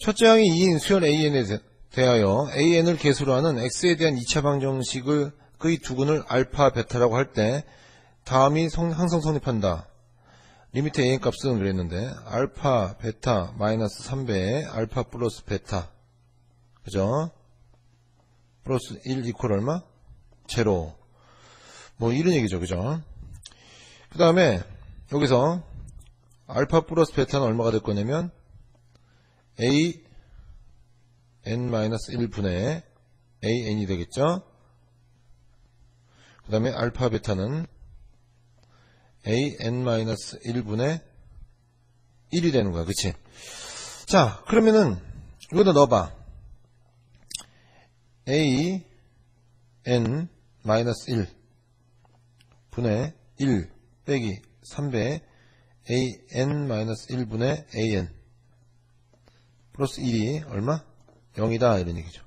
첫째 항이 2인 수열 AN에 대- 대하여 AN을 개수로 하는 X에 대한 2차 방정식을 그의 두근을 알파, 베타라고 할 때 다음이 성- 항상 성립한다. 리미트 AN 값은 그랬는데 알파, 베타, 마이너스 3배에 알파 플러스 베타 그죠? 플러스 1 이퀄 얼마? 제로 뭐 이런 얘기죠 그죠? 그 다음에 여기서 알파 플러스 베타는 얼마가 될 거냐면 a n-1분의 an이 되겠죠? 그 다음에 알파 베타는 a n-1분의 1이 되는 거야 그치? 자 그러면은 이거다 넣어봐 a n-1 분의 1 빼기 3배 a n-1분의 a n 플러스 1이 얼마? 0이다 이런 얘기죠.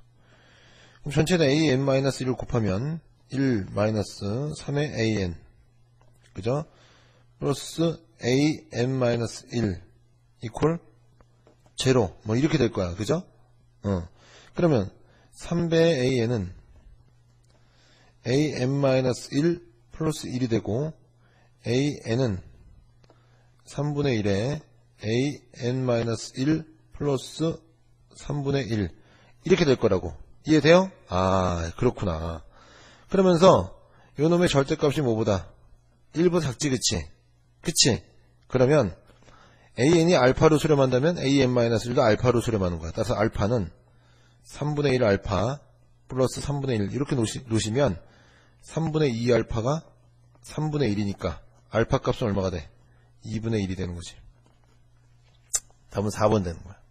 그럼 전체에다 a n-1을 곱하면 1 마이너스 3의 a n 그죠? 플러스 a n-1 이퀄 제로 뭐 이렇게 될 거야 그죠? 어 그러면 3배 a n은 a n-1 플러스 1이 되고 a n은 3분의 1에 a n-1 플러스 3분의 1 이렇게 될 거라고 이해돼요? 아 그렇구나 그러면서 요놈의 절대값이 뭐보다 1보다 작지 그치? 그치? 그러면 an이 알파로 수렴한다면 an-1도 알파로 수렴하는 거야 따라서 알파는 3분의 1 알파 플러스 3분의 1 이렇게 놓으시, 놓으시면 3분의 2 알파가 3분의 1이니까 알파 값은 얼마가 돼? 2분의 1이 되는 거지 답은 4번 되는 거야